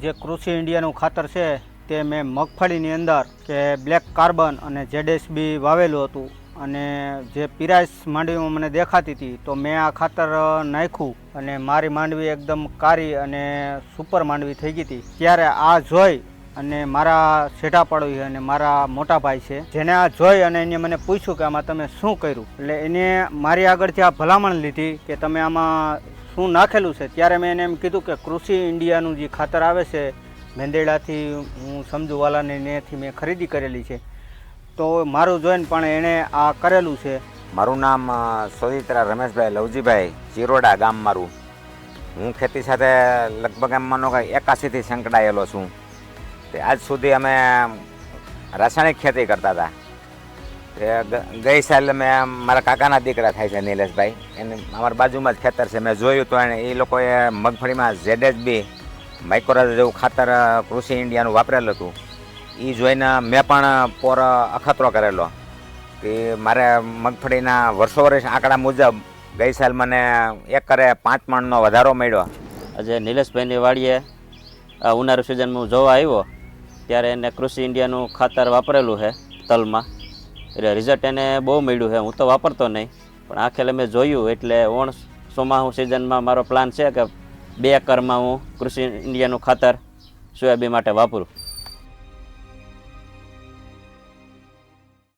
જે કૃષિ ઇન્ડિયાનું ખાતર છે તે મેં મગફળીની અંદર કે બ્લેક કાર્બન અને જેડેસબી વાવેલું હતું. અને જે પીરાઈસ માંડવીમાં મને દેખાતી હતી તો મેં આ ખાતર નાખ્યું અને મારી માંડવી એકદમ કારી અને સુપર માંડવી થઈ ગઈ હતી. ત્યારે આ જોઈ અને મારા શેઠા પડોશી અને મારા મોટા ભાઈ છે, જેને આ જોઈ અને એને મને પૂછ્યું કે આમાં તમે શું કર્યું? એટલે એને મારી આગળથી આ ભલામણ લીધી કે તમે આમાં શું નાખેલું છે, ત્યારે મેં એને એમ કીધું કે કૃષિ ઇન્ડિયાનું જે ખાતર આવે છે મેંદેડાથી હું સમજુવાલાને નેથી મેં ખરીદી કરેલી છે. તો મારું જોઈને પણ એણે આ કરેલું છે. મારું નામ સોદિત્રા રમેશભાઈ લવજીભાઈ ચિરોડા ગામ મારું. હું ખેતી સાથે લગભગ એમ માનો કે એકાસીથી સંકળાયેલો છું. તે આજ સુધી અમે રાસાયણિક ખેતી કરતા હતા. ગઈ સાલ મેં મારા કાકાના દીકરા થાય છે નિલેશભાઈ. એને અમારા બાજુમાં જ ખેતર છે. મેં જોયું તો એને એ લોકોએ મગફળીમાં ઝેડેજ બી માઇક્રોરાજ જેવું ખાતર કૃષિ ઇન્ડિયાનું વાપરેલું હતું. એ જોઈને મેં પણ પોર અખતરો કરેલો કે મારે મગફળીના વર્ષો વર્ષ આંકડા મુજબ ગઈ સાલ મને એકરે પાંચ મણનો વધારો મળ્યો. આજે નિલેશભાઈની વાડીએ ઉનાળુ સિઝનમાં જોવા આવ્યો, ત્યારે એને કૃષિ ઇન્ડિયાનું ખાતર વાપરેલું છે તલમાં. એટલે રિઝલ્ટ એને બહુ મળ્યું છે. હું તો વાપરતો નહીં. પણ આ મેં જોયું એટલે ઓણ ચોમાહું સિઝનમાં મારો પ્લાન છે કે બે એકરમાં હું કૃષિ ઇન્ડિયાનું ખાતર સોયાબીન માટે વાપરું.